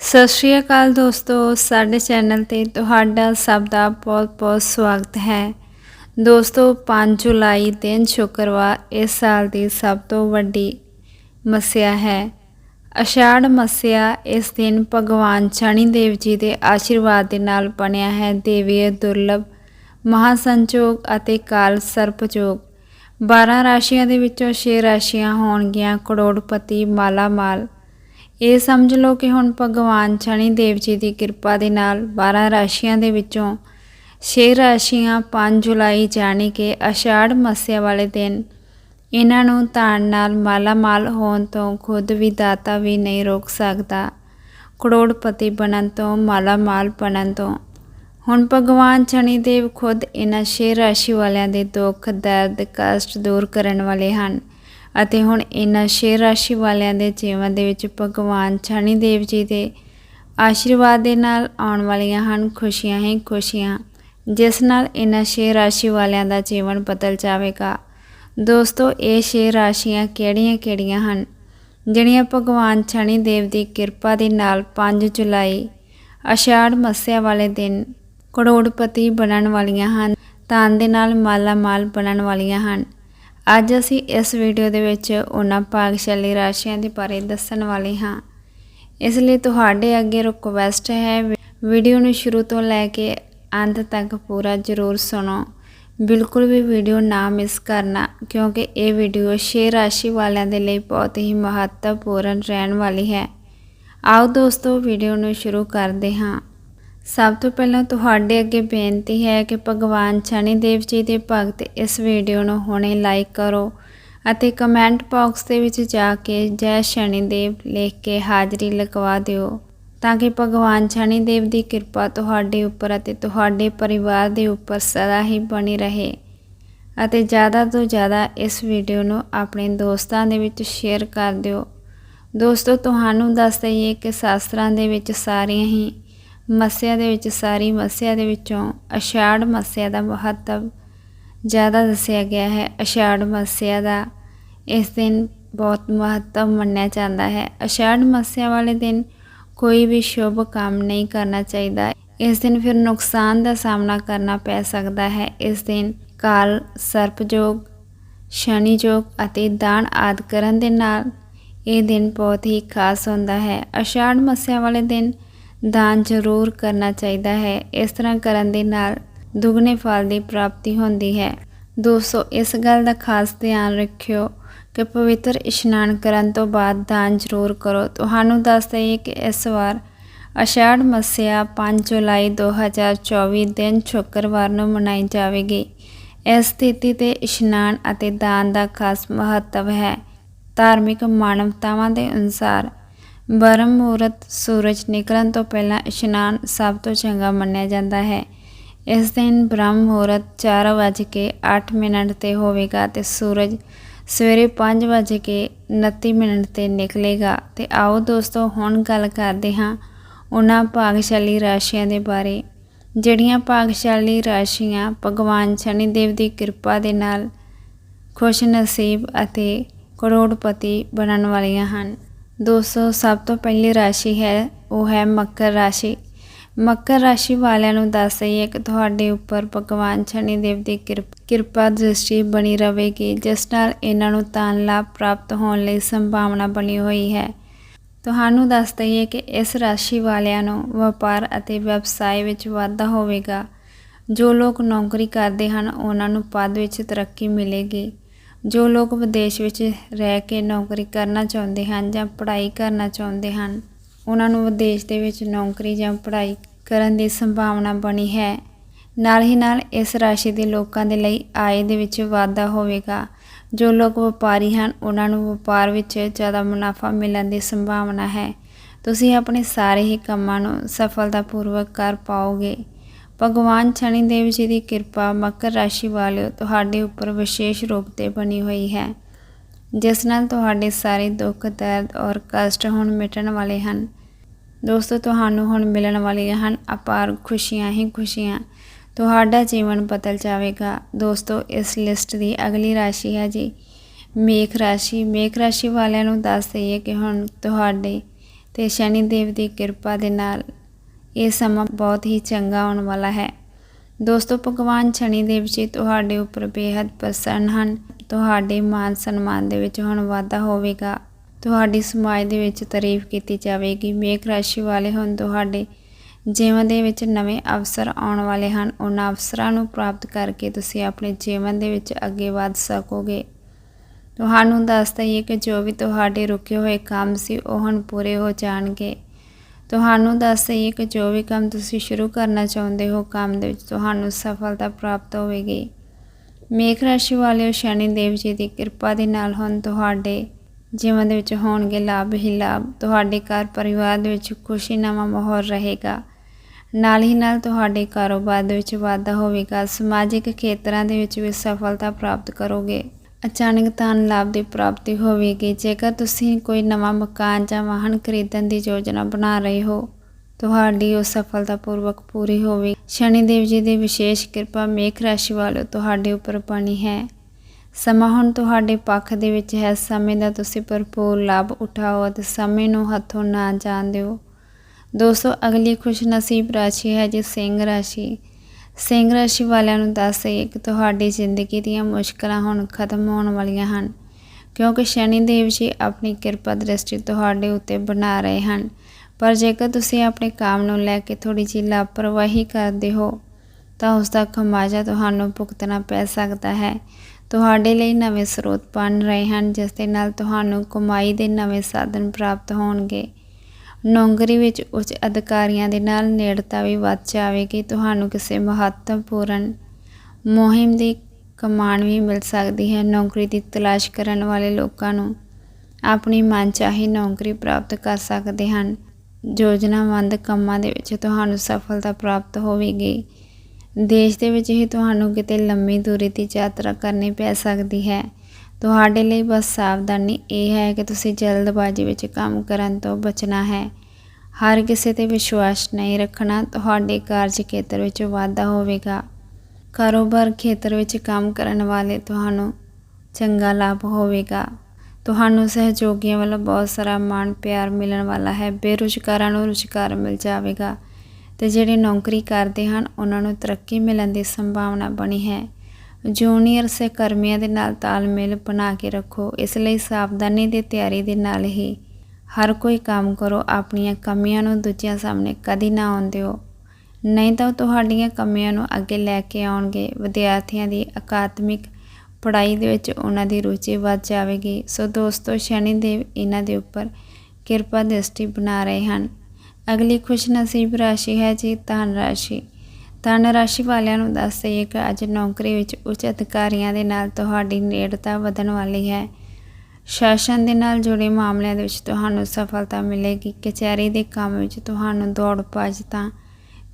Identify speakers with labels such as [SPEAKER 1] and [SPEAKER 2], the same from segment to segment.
[SPEAKER 1] ਸਤਿ ਸ਼੍ਰੀ ਅਕਾਲ ਦੋਸਤੋ, ਸਾਡੇ ਚੈਨਲ ਤੇ ਤੁਹਾਡਾ ਸਭ ਦਾ ਬਹੁਤ-ਬਹੁਤ ਸਵਾਗਤ ਹੈ। ਦੋਸਤੋ 5 ਜੁਲਾਈ ਦਿਨ ਸ਼ੁੱਕਰਵਾਰ ਇਸ ਸਾਲ ਦੀ ਸਭ ਤੋਂ ਵੱਡੀ ਮੱਸਿਆ ਹੈ। ਅਸ਼ਾੜ ਮੱਸਿਆ ਇਸ ਦਿਨ ਭਗਵਾਨ ਸ਼ਨੀ ਦੇਵ ਜੀ ਦੇ ਆਸ਼ੀਰਵਾਦ ਦੇ ਨਾਲ ਬਣਿਆ ਹੈ। ਦੇਵੀ ਦੁਰਲਭ ਮਹਾਸੰਜੋਗ ਅਤੇ ਕਾਲ ਸਰਪਜੋਗ। 12 ਰਾਸ਼ੀਆਂ ਦੇ ਵਿੱਚੋਂ 6 ਰਾਸ਼ੀਆਂ ਹੋਣਗੀਆਂ। ਕਰੋੜਪਤੀ ਮਾਲਾ ਮਾਲ ਇਹ ਸਮਝ ਲਓ ਕਿ ਹੁਣ ਭਗਵਾਨ ਸ਼ਨੀ ਦੇਵ ਜੀ ਦੀ ਕਿਰਪਾ ਦੇ ਨਾਲ 12 ਰਾਸ਼ੀਆਂ ਦੇ ਵਿੱਚੋਂ 6 ਰਾਸ਼ੀਆਂ 5 ਜੁਲਾਈ ਜਾਣੀ ਕਿ ਅਸ਼ਾੜ ਮੱਸਿਆ ਵਾਲੇ ਦਿਨ ਇਹਨਾਂ ਨੂੰ ਧਨ ਨਾਲ ਮਾਲਾਮਾਲ ਹੋਣ ਤੋਂ ਖੁਦ ਵੀ ਦਾਤਾ ਵੀ ਨਹੀਂ ਰੋਕ ਸਕਦਾ। ਕਰੋੜਪਤੀ ਬਣਨ ਤੋਂ, ਮਾਲਾਮਾਲ ਬਣਨ ਤੋਂ। ਹੁਣ ਭਗਵਾਨ ਸ਼ਨੀ ਦੇਵ ਖੁਦ ਇਹਨਾਂ 6 ਰਾਸ਼ੀ ਵਾਲਿਆਂ ਦੇ ਦੁੱਖ, ਦਰਦ, ਕਸ਼ਟ ਦੂਰ ਕਰਨ ਵਾਲੇ ਹਨ। ਅਤੇ ਹੁਣ ਇਹਨਾਂ ਸ਼ੇਰ ਰਾਸ਼ੀ ਵਾਲਿਆਂ ਦੇ ਜੀਵਨ ਦੇ ਵਿੱਚ ਭਗਵਾਨ ਸ਼ਨੀ ਦੇਵ ਜੀ ਦੇ ਆਸ਼ੀਰਵਾਦ ਦੇ ਨਾਲ ਆਉਣ ਵਾਲੀਆਂ ਹਨ, ਖੁਸ਼ੀਆਂ ਹੀ ਖੁਸ਼ੀਆਂ, ਜਿਸ ਨਾਲ ਇਹਨਾਂ 6 ਰਾਸ਼ੀ ਵਾਲਿਆਂ ਦਾ ਜੀਵਨ ਬਦਲ ਜਾਵੇਗਾ। ਦੋਸਤੋ, ਇਹ 6 ਰਾਸ਼ੀਆਂ ਕਿਹੜੀਆਂ-ਕਿਹੜੀਆਂ ਹਨ? ਜਿਹੜੀਆਂ ਭਗਵਾਨ ਸ਼ਨੀ ਦੇਵ ਦੀ ਕਿਰਪਾ ਦੇ ਨਾਲ 5 ਜੁਲਾਈ ਅਸ਼ਾੜ ਮੱਸਿਆ ਵਾਲੇ ਦਿਨ ਕਰੋੜਪਤੀ ਬਣਨ ਵਾਲੀਆਂ ਹਨ, ਧਨ ਦੇ ਨਾਲ ਮਾਲਾ ਮਾਲ ਬਣਨ ਵਾਲੀਆਂ ਹਨ। ਅੱਜ ਅਸੀਂ ਇਸ ਵੀਡੀਓ ਦੇ ਵਿੱਚ ਉਹਨਾਂ ਭਾਗਸ਼ਾਲੀ ਰਾਸ਼ੀਆਂ ਦੇ ਬਾਰੇ ਦੱਸਣ ਵਾਲੇ ਹਾਂ। ਇਸ ਲਈ ਤੁਹਾਡੇ ਅੱਗੇ ਰਿਕੁਐਸਟ ਹੈ, ਵੀਡੀਓ ਨੂੰ ਸ਼ੁਰੂ ਤੋਂ ਲੈ ਕੇ ਅੰਤ ਤੱਕ ਪੂਰਾ ਜ਼ਰੂਰ ਸੁਣੋ। ਬਿਲਕੁਲ ਵੀ ਵੀਡੀਓ ਨਾ ਮਿਸ ਕਰਨਾ, ਕਿਉਂਕਿ ਇਹ ਵੀਡੀਓ ਛੇ ਰਾਸ਼ੀ ਵਾਲਿਆਂ ਦੇ ਲਈ ਬਹੁਤ ਹੀ ਮਹੱਤਵਪੂਰਨ ਰਹਿਣ ਵਾਲੀ ਹੈ। ਆਓ ਦੋਸਤੋ, ਵੀਡੀਓ ਨੂੰ ਸ਼ੁਰੂ ਕਰਦੇ ਹਾਂ। ਸਭ ਤੋਂ ਪਹਿਲਾਂ ਤੁਹਾਡੇ ਅੱਗੇ ਬੇਨਤੀ ਹੈ ਕਿ ਭਗਵਾਨ ਸ਼ਨੀ ਦੇਵ ਜੀ ਦੇ ਭਗਤ ਇਸ ਵੀਡੀਓ ਨੂੰ ਹੁਣੇ ਲਾਈਕ ਕਰੋ ਅਤੇ ਕਮੈਂਟ ਬਾਕਸ ਦੇ ਵਿੱਚ ਜਾ ਕੇ ਜੈ ਸ਼ਨੀ ਦੇਵ ਲਿਖ ਕੇ ਹਾਜ਼ਰੀ ਲਗਵਾ ਦਿਓ ਤਾਂ ਕਿ ਭਗਵਾਨ ਸ਼ਨੀ ਦੇਵ ਦੀ ਕਿਰਪਾ ਤੁਹਾਡੇ ਉੱਪਰ ਅਤੇ ਤੁਹਾਡੇ ਪਰਿਵਾਰ ਦੇ ਉੱਪਰ ਸਦਾ ਹੀ ਬਣੀ ਰਹੇ ਅਤੇ ਜ਼ਿਆਦਾ ਤੋਂ ਜ਼ਿਆਦਾ ਇਸ ਵੀਡੀਓ ਨੂੰ ਆਪਣੇ ਦੋਸਤਾਂ ਦੇ ਵਿੱਚ ਸ਼ੇਅਰ ਕਰ ਦਿਓ। ਦੋਸਤੋ, ਤੁਹਾਨੂੰ ਦੱਸ ਦਈਏ ਕਿ ਸ਼ਾਸਤਰਾਂ ਦੇ ਵਿੱਚ ਸਾਰੀਆਂ ਹੀ ਮੱਸਿਆ ਦੇ ਵਿੱਚ ਸਾਰੀ ਮੱਸਿਆ ਦੇ ਵਿੱਚੋਂ ਅਸ਼ਾੜ ਮੱਸਿਆ ਦਾ ਮਹੱਤਵ ਜ਼ਿਆਦਾ ਦੱਸਿਆ ਗਿਆ ਹੈ। ਅਸ਼ਾੜ ਮੱਸਿਆ ਦਾ ਇਸ ਦਿਨ ਬਹੁਤ ਮਹੱਤਵ ਮੰਨਿਆ ਜਾਂਦਾ ਹੈ। ਅਸ਼ਾੜ ਮੱਸਿਆ ਵਾਲੇ ਦਿਨ ਕੋਈ ਵੀ ਸ਼ੁਭ ਕੰਮ ਨਹੀਂ ਕਰਨਾ ਚਾਹੀਦਾ। ਇਸ ਦਿਨ ਫਿਰ ਨੁਕਸਾਨ ਦਾ ਸਾਹਮਣਾ ਕਰਨਾ ਪੈ ਸਕਦਾ ਹੈ। ਇਸ ਦਿਨ ਕਾਲ, ਸਰਪਯੋਗ ਸ਼ਨੀ ਜੋਗ ਅਤੇ ਦਾਨ ਆਦ ਕਰਨ ਦੇ ਨਾਲ ਇਹ ਦਿਨ ਬਹੁਤ ਹੀ ਖਾਸ ਹੁੰਦਾ ਹੈ। ਅਸ਼ਾੜ ਮੱਸਿਆ ਵਾਲੇ ਦਿਨ ਦਾਨ ਜ਼ਰੂਰ ਕਰਨਾ ਚਾਹੀਦਾ ਹੈ। ਇਸ ਤਰ੍ਹਾਂ ਕਰਨ ਦੇ ਨਾਲ ਦੁੱਗਣੇ ਫਲ ਦੀ ਪ੍ਰਾਪਤੀ ਹੁੰਦੀ ਹੈ। ਦੋਸਤੋ, ਇਸ ਗੱਲ ਦਾ ਖਾਸ ਧਿਆਨ ਰੱਖਿਓ ਕਿ ਪਵਿੱਤਰ ਇਸ਼ਨਾਨ ਕਰਨ ਤੋਂ ਬਾਅਦ ਦਾਨ ਜ਼ਰੂਰ ਕਰੋ। ਤੁਹਾਨੂੰ ਦੱਸ ਦਈਏ ਕਿ ਇਸ ਵਾਰ ਅਸ਼ਾੜ ਮੱਸਿਆ 5 ਜੁਲਾਈ 2024 ਦਿਨ ਸ਼ੁੱਕਰਵਾਰ ਨੂੰ ਮਨਾਈ ਜਾਵੇਗੀ। ਇਸ ਸਥਿਤੀ ਤੇ ਇਸ਼ਨਾਨ ਅਤੇ ਦਾਨ ਦਾ ਖਾਸ ਮਹੱਤਵ ਹੈ। ਧਾਰਮਿਕ ਮਾਨਵਤਾਵਾਂ ਦੇ ਅਨੁਸਾਰ ਬਰਮ ਮੂਰਤ ਸੂਰਜ ਨਿਕਲਣ ਤੋਂ ਪਹਿਲਾਂ ਇਸ਼ਨਾਨ ਸਭ ਤੋਂ ਚੰਗਾ ਮੰਨਿਆ ਜਾਂਦਾ ਹੈ। ਇਸ ਦਿਨ ਬ੍ਰਹਮ ਮੂਰਤ 4:08 ਮਿੰਟ ਤੇ ਹੋਵੇਗਾ ਤੇ ਸੂਰਜ ਸਵੇਰੇ 5:29 ਮਿੰਟ ਤੇ ਨਿਕਲੇਗਾ। ਤੇ ਆਓ ਦੋਸਤੋ, ਹੁਣ ਗੱਲ ਕਰਦੇ ਹਾਂ ਉਹਨਾਂ ਭਾਗਸ਼ਾਲੀ ਰਾਸ਼ੀਆਂ ਦੇ ਬਾਰੇ। ਜਿਹੜੀਆਂ ਭਾਗਸ਼ਾਲੀ ਰਾਸ਼ੀਆਂ ਭਗਵਾਨ ਸ਼ਨੀ ਦੇਵ ਦੀ ਕਿਰਪਾ ਦੇ ਨਾਲ ਖੁਸ਼ ਨਸੀਬ ਅਤੇ ਕਰੋੜਪਤੀ ਬਣਨ ਵਾਲੀਆਂ ਹਨ। ਦੋਸਤੋ ਸਭ ਤੋਂ ਪਹਿਲੀ ਰਾਸ਼ੀ ਹੈ, ਉਹ ਹੈ ਮਕਰ ਰਾਸ਼ੀ। ਮਕਰ ਰਾਸ਼ੀ ਵਾਲਿਆਂ ਨੂੰ ਦੱਸ ਦਈਏ ਕਿ ਤੁਹਾਡੇ ਉੱਪਰ ਭਗਵਾਨ ਸ਼ਨੀ ਦੇਵ ਦੀ ਕਿਰਪਾ ਦ੍ਰਿਸ਼ਟੀ ਬਣੀ ਰਹੇਗੀ, ਜਿਸ ਨਾਲ ਇਹਨਾਂ ਨੂੰ ਧਨ ਲਾਭ ਪ੍ਰਾਪਤ ਹੋਣ ਲਈ ਸੰਭਾਵਨਾ ਬਣੀ ਹੋਈ ਹੈ। ਤੁਹਾਨੂੰ ਦੱਸ ਦਈਏ ਕਿ ਇਸ ਰਾਸ਼ੀ ਵਾਲਿਆਂ ਨੂੰ ਵਪਾਰ ਅਤੇ ਵਿਵਸਾਏ ਵਿੱਚ ਵਾਧਾ ਹੋਵੇਗਾ। ਜੋ ਲੋਕ ਨੌਕਰੀ ਕਰਦੇ ਹਨ, ਉਹਨਾਂ ਨੂੰ ਪਦ ਵਿੱਚ ਤਰੱਕੀ ਮਿਲੇਗੀ। ਜੋ ਲੋਕ ਵਿਦੇਸ਼ ਵਿੱਚ ਰਹਿ ਕੇ ਨੌਕਰੀ ਕਰਨਾ ਚਾਹੁੰਦੇ ਹਨ ਜਾਂ ਪੜ੍ਹਾਈ ਕਰਨਾ ਚਾਹੁੰਦੇ ਹਨ, ਉਹਨਾਂ ਨੂੰ ਵਿਦੇਸ਼ ਦੇ ਵਿੱਚ ਨੌਕਰੀ ਜਾਂ ਪੜ੍ਹਾਈ ਕਰਨ ਦੀ ਸੰਭਾਵਨਾ ਬਣੀ ਹੈ। ਨਾਲ ਹੀ ਨਾਲ ਇਸ ਰਾਸ਼ੀ ਦੇ ਲੋਕਾਂ ਦੇ ਲਈ ਆਏ ਦੇ ਵਿੱਚ ਵਾਧਾ ਹੋਵੇਗਾ। ਜੋ ਲੋਕ ਵਪਾਰੀ ਹਨ, ਉਹਨਾਂ ਨੂੰ ਵਪਾਰ ਵਿੱਚ ਜ਼ਿਆਦਾ ਮੁਨਾਫਾ ਮਿਲਣ ਦੀ ਸੰਭਾਵਨਾ ਹੈ। ਤੁਸੀਂ ਆਪਣੇ ਸਾਰੇ ਹੀ ਕੰਮਾਂ ਨੂੰ ਸਫਲਤਾਪੂਰਵਕ ਕਰ ਪਾਓਗੇ। ਭਗਵਾਨ ਸ਼ਨੀ ਦੇਵ ਜੀ ਦੀ ਕਿਰਪਾ ਮਕਰ ਰਾਸ਼ੀ ਵਾਲਿਓ ਤੁਹਾਡੇ ਉੱਪਰ ਵਿਸ਼ੇਸ਼ ਰੂਪ ਤੇ ਬਣੀ ਹੋਈ ਹੈ, ਜਿਸ ਨਾਲ ਤੁਹਾਡੇ ਸਾਰੇ ਦੁੱਖ, ਦਰਦ ਔਰ ਕਸ਼ਟ ਹੁਣ ਮਿਟਣ ਵਾਲੇ ਹਨ। ਦੋਸਤੋ, ਤੁਹਾਨੂੰ ਹੁਣ ਮਿਲਣ ਵਾਲੀਆਂ ਹਨ ਅਪਾਰ ਖੁਸ਼ੀਆਂ ਹੀ ਖੁਸ਼ੀਆਂ। ਤੁਹਾਡਾ ਜੀਵਨ ਬਦਲ ਜਾਵੇਗਾ। ਦੋਸਤੋ, ਇਸ ਲਿਸਟ ਦੀ ਅਗਲੀ ਰਾਸ਼ੀ ਹੈ ਜੀ। ਮੇਖ ਰਾਸ਼ੀ। ਮੇਖ ਰਾਸ਼ੀ ਵਾਲਿਆਂ ਨੂੰ ਦੱਸ ਦਈਏ ਕਿ ਹੁਣ ਤੁਹਾਡੇ ਤੇ ਸ਼ਨੀ ਦੇਵ ਦੀ ਕਿਰਪਾ ਦੇ ਨਾਲ ਇਹ ਸਮਾਂ ਬਹੁਤ ਹੀ ਚੰਗਾ ਆਉਣ ਵਾਲਾ ਹੈ। ਦੋਸਤੋ, ਭਗਵਾਨ ਸ਼ਨੀ ਦੇਵ ਜੀ ਤੁਹਾਡੇ ਉੱਪਰ ਬੇहद ਪ੍ਰਸੰਨ ਹਨ। ਤੁਹਾਡੇ ਮਾਨ ਸਨਮਾਨ ਦੇ ਵਿੱਚ ਹੁਣ ਵਾਧਾ ਹੋਵੇਗਾ। ਤੁਹਾਡੀ ਸਮਾਜ ਦੇ ਵਿੱਚ ਤਾਰੀਫ ਕੀਤੀ ਜਾਵੇਗੀ। ਮੇਖ ਰਾਸ਼ੀ ਵਾਲੇ ਹੁਣ ਤੁਹਾਡੇ ਜੀਵਨ ਦੇ ਵਿੱਚ ਨਵੇਂ ਅਵਸਰ ਆਉਣ ਵਾਲੇ ਹਨ। ਉਹਨਾਂ ਅਵਸਰਾਂ ਨੂੰ ਪ੍ਰਾਪਤ ਕਰਕੇ ਤੁਸੀਂ ਆਪਣੇ ਜੀਵਨ ਦੇ ਵਿੱਚ ਅੱਗੇ ਵਧ ਸਕੋਗੇ। ਤੁਹਾਨੂੰ ਦੱਸ ਦਈਏ ਕਿ ਜੋ ਵੀ ਤੁਹਾਡੇ ਰੁਕੇ ਹੋਏ ਕੰਮ ਸੀ, ਉਹ ਹੁਣ ਪੂਰੇ ਹੋ ਜਾਣਗੇ। ਤੁਹਾਨੂੰ ਦੱਸ ਦਈਏ ਕਿ ਜੋ ਵੀ ਕੰਮ ਤੁਸੀਂ ਸ਼ੁਰੂ ਕਰਨਾ ਚਾਹੁੰਦੇ ਹੋ, ਕੰਮ ਦੇ ਵਿੱਚ ਤੁਹਾਨੂੰ ਸਫਲਤਾ ਪ੍ਰਾਪਤ ਹੋਵੇਗੀ। ਮੇਖ ਰਾਸ਼ੀ ਵਾਲਿਓ, ਸ਼ਨੀ ਦੇਵ ਜੀ ਦੀ ਕਿਰਪਾ ਦੇ ਨਾਲ ਹੁਣ ਤੁਹਾਡੇ ਜੀਵਨ ਦੇ ਵਿੱਚ ਹੋਣਗੇ ਲਾਭ ਹੀ ਲਾਭ। ਤੁਹਾਡੇ ਘਰ ਪਰਿਵਾਰ ਦੇ ਵਿੱਚ ਖੁਸ਼ੀ ਨਵਾਂ ਮਾਹੌਲ ਰਹੇਗਾ। ਨਾਲ ਹੀ ਨਾਲ ਤੁਹਾਡੇ ਕਾਰੋਬਾਰ ਦੇ ਵਿੱਚ ਵਾਧਾ ਹੋਵੇਗਾ। ਸਮਾਜਿਕ ਖੇਤਰਾਂ ਦੇ ਵਿੱਚ ਵੀ ਸਫਲਤਾ ਪ੍ਰਾਪਤ ਕਰੋਗੇ। ਅਚਾਨਕ ਧਨ ਲਾਭ ਦੀ ਪ੍ਰਾਪਤੀ ਹੋਵੇਗੀ। ਜੇਕਰ ਤੁਸੀਂ ਕੋਈ ਨਵਾਂ ਮਕਾਨ ਜਾਂ ਵਾਹਨ ਖਰੀਦਣ ਦੀ ਯੋਜਨਾ ਬਣਾ ਰਹੇ ਹੋ, ਤੁਹਾਡੀ ਉਹ ਸਫਲਤਾਪੂਰਵਕ ਪੂਰੀ ਹੋਵੇ। ਸ਼ਨੀ ਦੇਵ ਜੀ ਦੀ ਵਿਸ਼ੇਸ਼ ਕਿਰਪਾ ਮੇਖ ਰਾਸ਼ੀ ਵਾਲਿਓ ਤੁਹਾਡੇ ਉੱਪਰ ਬਣੀ ਹੈ। ਸਮਾਂ ਹੁਣ ਤੁਹਾਡੇ ਪੱਖ ਦੇ ਵਿੱਚ ਹੈ। ਸਮੇਂ ਦਾ ਤੁਸੀਂ ਭਰਪੂਰ ਲਾਭ ਉਠਾਓ ਅਤੇ ਸਮੇਂ ਨੂੰ ਹੱਥੋਂ ਨਾ ਜਾਣ ਦਿਓ। ਦੋਸਤੋ, ਅਗਲੀ ਖੁਸ਼ ਨਸੀਬ ਰਾਸ਼ੀ ਹੈ ਜੀ ਸਿੰਘ ਰਾਸ਼ੀ। ਸਿੰਘ ਰਾਸ਼ੀ ਵਾਲਿਆਂ ਨੂੰ ਦੱਸ ਦਈਏ ਕਿ ਤੁਹਾਡੀ ਜ਼ਿੰਦਗੀ ਦੀਆਂ ਮੁਸ਼ਕਲਾਂ ਹੁਣ ਖਤਮ ਹੋਣ ਵਾਲੀਆਂ ਹਨ, ਕਿਉਂਕਿ ਸ਼ਨੀ ਦੇਵ ਜੀ ਆਪਣੀ ਕਿਰਪਾ ਦ੍ਰਿਸ਼ਟੀ ਤੁਹਾਡੇ ਉੱਤੇ ਬਣਾ ਰਹੇ ਹਨ। ਪਰ ਜੇਕਰ ਤੁਸੀਂ ਆਪਣੇ ਕੰਮ ਨੂੰ ਲੈ ਕੇ ਥੋੜੀ ਜਿਹੀ ਲਾਪਰਵਾਹੀ ਕਰਦੇ ਹੋ, ਤਾਂ ਉਸ ਦਾ ਖਮਾਜਾ ਤੁਹਾਨੂੰ ਭੁਗਤਣਾ ਪੈ ਸਕਦਾ ਹੈ। ਤੁਹਾਡੇ ਲਈ ਨਵੇਂ ਸਰੋਤ ਬਣ ਰਹੇ ਹਨ, ਜਿਸ ਦੇ ਨਾਲ ਤੁਹਾਨੂੰ ਕਮਾਈ ਦੇ ਨਵੇਂ ਸਾਧਨ ਪ੍ਰਾਪਤ ਹੋਣਗੇ। ਨੌਕਰੀ ਵਿੱਚ ਉੱਚ ਅਧਿਕਾਰੀਆਂ ਦੇ ਨਾਲ ਨੇੜਤਾ ਵੀ ਵੱਧ ਜਾਵੇਗੀ, ਤੁਹਾਨੂੰ ਕਿਸੇ ਮਹੱਤਵਪੂਰਨ ਮੁਹਿੰਮ ਦੀ ਕਮਾਨ ਵੀ ਮਿਲ ਸਕਦੀ ਹੈ। ਨੌਕਰੀ ਦੀ ਤਲਾਸ਼ ਕਰਨ ਵਾਲੇ ਲੋਕਾਂ ਨੂੰ ਆਪਣੀ ਮਨਚਾਹੀ ਨੌਕਰੀ ਪ੍ਰਾਪਤ ਕਰ ਸਕਦੇ ਹਨ। ਯੋਜਨਾਬੰਦ ਕੰਮਾਂ ਦੇ ਵਿੱਚ ਤੁਹਾਨੂੰ ਸਫਲਤਾ ਪ੍ਰਾਪਤ ਹੋਵੇਗੀ। ਦੇਸ਼ ਦੇ ਵਿੱਚ ਹੀ ਤੁਹਾਨੂੰ ਕਿਤੇ ਲੰਮੀ ਦੂਰੀ ਦੀ ਯਾਤਰਾ ਕਰਨੀ ਪੈ ਸਕਦੀ ਹੈ। ਤੁਹਾਡੇ ਲਈ ਬਸ ਸਾਵਧਾਨੀ ਇਹ ਹੈ ਕਿ ਤੁਸੀਂ ਜਲਦਬਾਜ਼ੀ ਵਿੱਚ ਕੰਮ ਕਰਨ ਤੋਂ ਬਚਣਾ ਹੈ। ਹਰ ਕਿਸੇ ਤੇ ਵਿਸ਼ਵਾਸ ਨਹੀਂ ਰੱਖਣਾ ਤੁਹਾਡੇ ਕਾਰਜ ਖੇਤਰ ਵਿੱਚ ਵਾਧਾ ਹੋਵੇਗਾ। ਕਾਰੋਬਾਰ ਖੇਤਰ ਵਿੱਚ ਕੰਮ ਕਰਨ ਵਾਲੇ ਤੁਹਾਨੂੰ ਚੰਗਾ ਲਾਭ ਹੋਵੇਗਾ। ਤੁਹਾਨੂੰ ਸਹਿਯੋਗੀਆਂ ਵੱਲੋਂ ਬਹੁਤ ਸਾਰਾ ਮਾਣ, ਪਿਆਰ ਮਿਲਣ ਵਾਲਾ ਹੈ। ਬੇਰੁਜ਼ਗਾਰਾਂ ਨੂੰ ਰੁਜ਼ਗਾਰ ਮਿਲ ਜਾਵੇਗਾ ਤੇ ਜਿਹੜੇ ਨੌਕਰੀ ਕਰਦੇ ਹਨ, ਉਹਨਾਂ ਨੂੰ ਤਰੱਕੀ ਮਿਲਣ ਦੀ ਸੰਭਾਵਨਾ ਬਣੀ ਹੈ। ਜੂਨੀਅਰ ਸਹਿਕਰਮੀਆਂ ਦੇ ਨਾਲ ਤਾਲਮੇਲ ਬਣਾ ਕੇ ਰੱਖੋ, ਇਸ ਲਈ ਸਾਵਧਾਨੀ ਤੇ ਤਿਆਰੀ ਦੇ ਨਾਲ ਹੀ ਹਰ ਕੋਈ ਕੰਮ ਕਰੋ, ਆਪਣੀਆਂ ਕਮੀਆਂ ਨੂੰ ਦੂਜਿਆਂ ਸਾਹਮਣੇ ਕਦੀ ਨਾ ਆਉਣ ਦਿਓ। ਨਹੀਂ ਤਾਂ ਉਹ ਤੁਹਾਡੀਆਂ ਕਮੀਆਂ ਨੂੰ ਅੱਗੇ ਲੈ ਕੇ ਆਉਣਗੇ। ਵਿਦਿਆਰਥੀਆਂ ਦੀ ਅਕਾਦਮਿਕ ਪੜ੍ਹਾਈ ਦੇ ਵਿੱਚ ਉਹਨਾਂ ਦੀ ਰੁਚੀ ਵੱਧ ਜਾਵੇਗੀ। ਸੋ ਦੋਸਤੋ ਸ਼ਨੀ ਦੇਵ ਇਹਨਾਂ ਦੇ ਉੱਪਰ ਕਿਰਪਾ ਦ੍ਰਿਸ਼ਟੀ ਬਣਾ ਰਹੇ ਹਨ। ਅਗਲੀ ਖੁਸ਼ ਨਸੀਬ ਰਾਸ਼ੀ ਹੈ ਜੀ, ਧਨ ਰਾਸ਼ੀ। ਧਨ ਰਾਸ਼ੀ ਵਾਲਿਆਂ ਨੂੰ ਦੱਸ ਦਈਏ ਕਿ ਅੱਜ ਨੌਕਰੀ ਵਿੱਚ ਉੱਚ ਅਧਿਕਾਰੀਆਂ ਦੇ ਨਾਲ ਤੁਹਾਡੀ ਨੇੜਤਾ ਵਧਣ ਵਾਲੀ ਹੈ। ਸ਼ਾਸਨ ਦੇ ਨਾਲ ਜੁੜੇ ਮਾਮਲਿਆਂ ਦੇ ਵਿੱਚ ਤੁਹਾਨੂੰ ਸਫਲਤਾ ਮਿਲੇਗੀ। ਕਚਹਿਰੀ ਦੇ ਕੰਮ ਵਿੱਚ ਤੁਹਾਨੂੰ ਦੌੜ ਭੱਜ ਤਾਂ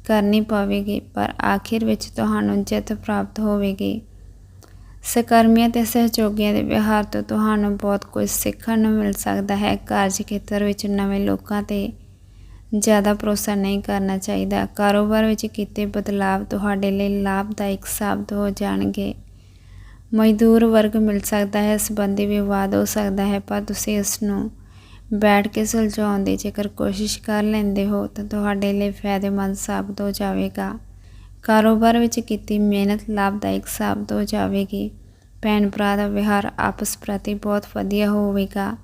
[SPEAKER 1] ਕਰਨੀ ਪਵੇਗੀ, ਪਰ ਆਖਿਰ ਵਿੱਚ ਤੁਹਾਨੂੰ ਜਿੱਤ ਪ੍ਰਾਪਤ ਹੋਵੇਗੀ। ਸਕਰਮੀਆਂ ਤੇ ਸਹਿਯੋਗੀਆਂ ਦੇ ਵਿਹਾਰ ਤੋਂ ਤੁਹਾਨੂੰ ਬਹੁਤ ਕੁਝ ਸਿੱਖਣ ਨੂੰ ਮਿਲ ਸਕਦਾ ਹੈ। ਕਾਰਜ ਖੇਤਰ ਵਿੱਚ ਨਵੇਂ ਲੋਕਾਂ ਤੇ ਜ਼ਿਆਦਾ ਭਰੋਸਾ ਨਹੀਂ ਕਰਨਾ ਚਾਹੀਦਾ। ਕਾਰੋਬਾਰ ਵਿੱਚ ਕੀਤੇ ਬਦਲਾਵ ਤੁਹਾਡੇ ਲਈ ਲਾਭਦਾਇਕ ਸਾਬਤ ਹੋ ਜਾਣਗੇ। ਮਜ਼ਦੂਰ ਵਰਗ ਮਿਲ ਸਕਦਾ ਹੈ, ਸੰਬੰਧੀ ਵਿਵਾਦ ਹੋ ਸਕਦਾ ਹੈ, ਪਰ ਤੁਸੀਂ ਇਸ ਨੂੰ ਬੈਠ ਕੇ ਸੁਲਝਾਉਣ ਦੀ ਜੇਕਰ ਕੋਸ਼ਿਸ਼ ਕਰ ਲੈਂਦੇ ਹੋ, ਤਾਂ ਤੁਹਾਡੇ ਲਈ ਫਾਇਦੇਮੰਦ ਸਾਬਤ ਹੋ ਜਾਵੇਗਾ। ਕਾਰੋਬਾਰ ਵਿੱਚ ਕੀਤੀ ਮਿਹਨਤ ਲਾਭਦਾਇਕ ਸਾਬਤ ਹੋ ਜਾਵੇਗੀ। ਭੈਣ ਭਰਾ ਦਾ ਵਿਹਾਰ ਆਪਸ ਪ੍ਰਤੀ ਬਹੁਤ ਵਧੀਆ ਹੋਵੇਗਾ।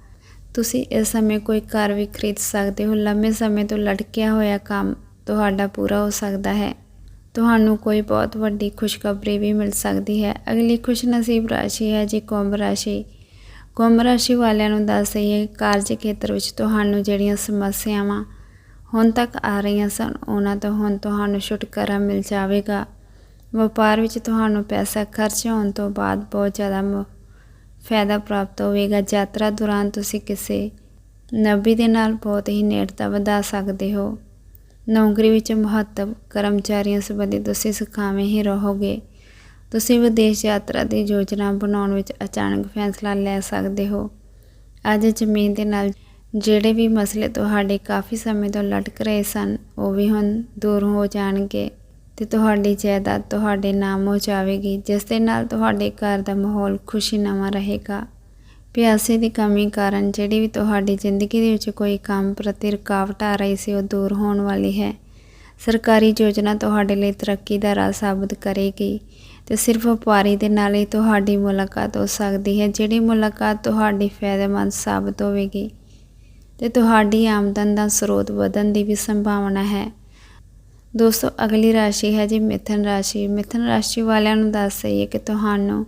[SPEAKER 1] ਤੁਸੀਂ ਇਸ ਸਮੇਂ ਕੋਈ ਘਰ ਵੀ ਖਰੀਦ ਸਕਦੇ ਹੋ। ਲੰਮੇ ਸਮੇਂ ਤੋਂ ਲਟਕਿਆ ਹੋਇਆ ਕੰਮ ਤੁਹਾਡਾ ਪੂਰਾ ਹੋ ਸਕਦਾ ਹੈ। ਤੁਹਾਨੂੰ ਕੋਈ ਬਹੁਤ ਵੱਡੀ ਖੁਸ਼ਖਬਰੀ ਵੀ ਮਿਲ ਸਕਦੀ ਹੈ। ਅਗਲੀ ਖੁਸ਼ਨਸੀਬ ਰਾਸ਼ੀ ਹੈ ਜੀ ਕੁੰਭ ਰਾਸ਼ੀ। ਕੁੰਭ ਰਾਸ਼ੀ ਵਾਲਿਆਂ ਨੂੰ ਦੱਸ ਦਈਏ, ਕਾਰਜ ਖੇਤਰ ਵਿੱਚ ਤੁਹਾਨੂੰ ਜਿਹੜੀਆਂ ਸਮੱਸਿਆਵਾਂ ਹੁਣ ਤੱਕ ਆ ਰਹੀਆਂ ਸਨ, ਉਹਨਾਂ ਤੋਂ ਹੁਣ ਤੁਹਾਨੂੰ ਛੁਟਕਾਰਾ ਮਿਲ ਜਾਵੇਗਾ। ਵਪਾਰ ਵਿੱਚ ਤੁਹਾਨੂੰ ਪੈਸਾ ਖਰਚ ਹੋਣ ਤੋਂ ਬਾਅਦ ਬਹੁਤ ਜ਼ਿਆਦਾ ਮ- ਫਾਇਦਾ ਪ੍ਰਾਪਤ ਹੋਵੇਗਾ। ਯਾਤਰਾ ਦੌਰਾਨ ਤੁਸੀਂ ਕਿਸੇ ਨਬੀ ਦੇ ਨਾਲ ਬਹੁਤ ਹੀ ਨੇੜਤਾ ਵਧਾ ਸਕਦੇ ਹੋ। ਨੌਕਰੀ ਵਿੱਚ ਮਹੱਤਵ ਕਰਮਚਾਰੀਆਂ ਸੰਬੰਧੀ ਤੁਸੀਂ ਸੁਖਾਵੇਂ ਹੀ ਰਹੋਗੇ। ਤੁਸੀਂ ਵਿਦੇਸ਼ ਯਾਤਰਾ ਦੀ ਯੋਜਨਾ ਬਣਾਉਣ ਵਿੱਚ ਅਚਾਨਕ ਫੈਸਲਾ ਲੈ ਸਕਦੇ ਹੋ। ਅੱਜ ਜ਼ਮੀਨ ਦੇ ਨਾਲ ਜਿਹੜੇ ਵੀ ਮਸਲੇ ਤੁਹਾਡੇ ਕਾਫੀ ਸਮੇਂ ਤੋਂ ਲਟਕ ਰਹੇ ਸਨ, ਉਹ ਵੀ ਹੁਣ ਦੂਰ ਹੋ ਜਾਣਗੇ। ਤੇ ਤੁਹਾਡੀ ਜਾਇਦਾਦ ਤੁਹਾਡੇ ਨਾਮ ਹੋ ਜਾਵੇਗੀ, ਜਿਸ ਦੇ ਨਾਲ ਤੁਹਾਡੇ ਘਰ ਦਾ ਮਾਹੌਲ ਖੁਸ਼ੀ ਨਵਾਂ ਰਹੇਗਾ। ਪਿਆਸੇ ਦੀ ਕਮੀ ਕਾਰਨ ਜਿਹੜੀ ਵੀ ਤੁਹਾਡੀ ਜ਼ਿੰਦਗੀ ਦੇ ਵਿੱਚ ਕੋਈ ਕੰਮ ਪ੍ਰਤੀ ਰੁਕਾਵਟ ਆ ਰਹੀ ਸੀ, ਉਹ ਦੂਰ ਹੋਣ ਵਾਲੀ ਹੈ। ਸਰਕਾਰੀ ਯੋਜਨਾ ਤੁਹਾਡੇ ਲਈ ਤਰੱਕੀ ਦਾ ਰਾਹ ਸਾਬਤ ਕਰੇਗੀ ਤੇ ਸਿਰਫ ਵਪਾਰੀ ਦੇ ਨਾਲ ਹੀ ਤੁਹਾਡੀ ਮੁਲਾਕਾਤ ਹੋ ਸਕਦੀ ਹੈ, ਜਿਹੜੀ ਮੁਲਾਕਾਤ ਤੁਹਾਡੀ ਫਾਇਦੇਮੰਦ ਸਾਬਤ ਹੋਵੇਗੀ ਤੇ ਤੁਹਾਡੀ ਆਮਦਨ ਦਾ ਸਰੋਤ ਵਧਣ ਦੀ ਵੀ ਸੰਭਾਵਨਾ ਹੈ। ਦੋਸਤੋ, ਅਗਲੀ ਰਾਸ਼ੀ ਹੈ ਜੀ ਮਿਥਨ ਰਾਸ਼ੀ। ਮਿਥਨ ਰਾਸ਼ੀ ਵਾਲਿਆਂ ਨੂੰ ਦੱਸ ਦਈਏ ਕਿ ਤੁਹਾਨੂੰ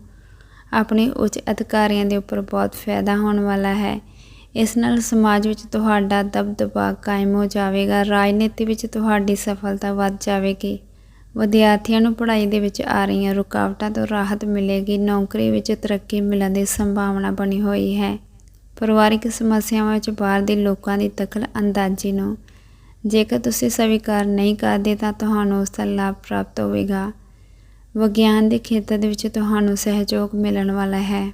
[SPEAKER 1] ਆਪਣੇ ਉੱਚ ਅਧਿਕਾਰੀਆਂ ਦੇ ਉੱਪਰ ਬਹੁਤ ਫਾਇਦਾ ਹੋਣ ਵਾਲਾ ਹੈ। ਇਸ ਨਾਲ ਸਮਾਜ ਵਿੱਚ ਤੁਹਾਡਾ ਦਬਦਬਾ ਕਾਇਮ ਹੋ ਜਾਵੇਗਾ, ਰਾਜਨੀਤੀ ਵਿੱਚ ਤੁਹਾਡੀ ਸਫਲਤਾ ਵੱਧ ਜਾਵੇਗੀ। ਵਿਦਿਆਰਥੀਆਂ ਨੂੰ ਪੜ੍ਹਾਈ ਦੇ ਵਿੱਚ ਆ ਰਹੀਆਂ ਰੁਕਾਵਟਾਂ ਤੋਂ ਰਾਹਤ ਮਿਲੇਗੀ, ਨੌਕਰੀ ਵਿੱਚ ਤਰੱਕੀ ਮਿਲਣ ਦੀ ਸੰਭਾਵਨਾ ਬਣੀ ਹੋਈ ਹੈ। ਪਰਿਵਾਰਿਕ ਸਮੱਸਿਆਵਾਂ ਵਿੱਚ ਬਾਹਰ ਦੇ ਲੋਕਾਂ ਦੀ ਦਖਲ ਅੰਦਾਜ਼ੀ ਨੂੰ ਜੇਕਰ ਤੁਸੀਂ ਸਵੀਕਾਰ ਨਹੀਂ ਕਰਦੇ ਤਾਂ ਤੁਹਾਨੂੰ ਉਸ ਦਾ ਲਾਭ ਪ੍ਰਾਪਤ ਹੋਵੇਗਾ। ਵਿਗਿਆਨ ਦੇ ਖੇਤਰ ਦੇ ਵਿੱਚ ਤੁਹਾਨੂੰ ਸਹਿਯੋਗ ਮਿਲਣ ਵਾਲਾ ਹੈ।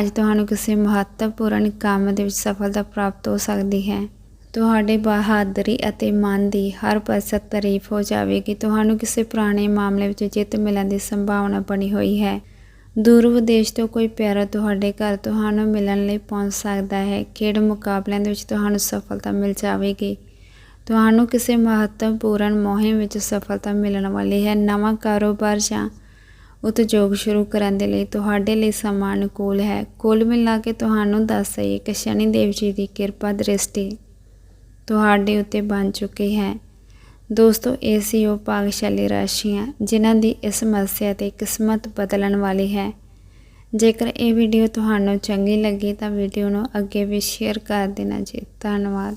[SPEAKER 1] ਅੱਜ ਤੁਹਾਨੂੰ ਕਿਸੇ ਮਹੱਤਵਪੂਰਨ ਕੰਮ ਦੇ ਵਿੱਚ ਸਫਲਤਾ ਪ੍ਰਾਪਤ ਹੋ ਸਕਦੀ ਹੈ। ਤੁਹਾਡੇ ਬਹਾਦਰੀ ਅਤੇ ਮਨ ਦੀ ਹਰ ਪਰਸਤ ਤਾਰੀਫ ਹੋ ਜਾਵੇਗੀ। ਤੁਹਾਨੂੰ ਕਿਸੇ ਪੁਰਾਣੇ ਮਾਮਲੇ ਵਿੱਚ ਜਿੱਤ ਮਿਲਣ ਦੀ ਸੰਭਾਵਨਾ ਬਣੀ ਹੋਈ ਹੈ। ਦੂਰ ਵਿਦੇਸ਼ ਤੋਂ ਕੋਈ ਪਿਆਰਾ ਤੁਹਾਡੇ ਘਰ ਤੁਹਾਨੂੰ ਮਿਲਣ ਲਈ ਪਹੁੰਚ ਸਕਦਾ ਹੈ। ਖੇਡ ਮੁਕਾਬਲਿਆਂ ਦੇ ਵਿੱਚ ਤੁਹਾਨੂੰ ਸਫਲਤਾ ਮਿਲ ਜਾਵੇਗੀ। ਤੁਹਾਨੂੰ ਕਿਸੇ ਮਹੱਤਵਪੂਰਨ ਮੁਹਿੰਮ ਵਿੱਚ ਸਫਲਤਾ ਮਿਲਣ ਵਾਲੀ ਹੈ, ਨਵਾਂ ਕਾਰੋਬਾਰ ਜਾਂ ਉਦਯੋਗ ਸ਼ੁਰੂ ਕਰਨ ਦੇ ਲਈ ਤੁਹਾਡੇ ਲਈ ਸਮਾਂ ਅਨੁਕੂਲ ਹੈ। ਕੁੱਲ ਮਿਲਾ ਕੇ ਤੁਹਾਨੂੰ ਦੱਸ ਦਈਏ ਕਿ ਸ਼ਨੀ ਦੇਵ ਜੀ ਦੀ ਕਿਰਪਾ ਦ੍ਰਿਸ਼ਟੀ ਤੁਹਾਡੇ ਉੱਤੇ ਬਣ ਚੁੱਕੀ ਹੈ। ਦੋਸਤੋ, ਇਹ ਸੀ ਉਹ ਭਾਗਸ਼ਾਲੀ ਰਾਸ਼ੀਆਂ ਜਿਨ੍ਹਾਂ ਦੀ ਇਸ ਸਮੱਸਿਆ ਤੇ ਕਿਸਮਤ ਬਦਲਣ ਵਾਲੀ ਹੈ। ਜੇਕਰ ਇਹ ਵੀਡੀਓ ਤੁਹਾਨੂੰ ਚੰਗੀ ਲੱਗੀ ਤਾਂ ਵੀਡੀਓ ਨੂੰ ਅੱਗੇ ਵੀ ਸ਼ੇਅਰ ਕਰ ਦੇਣਾ ਜੀ। ਧੰਨਵਾਦ।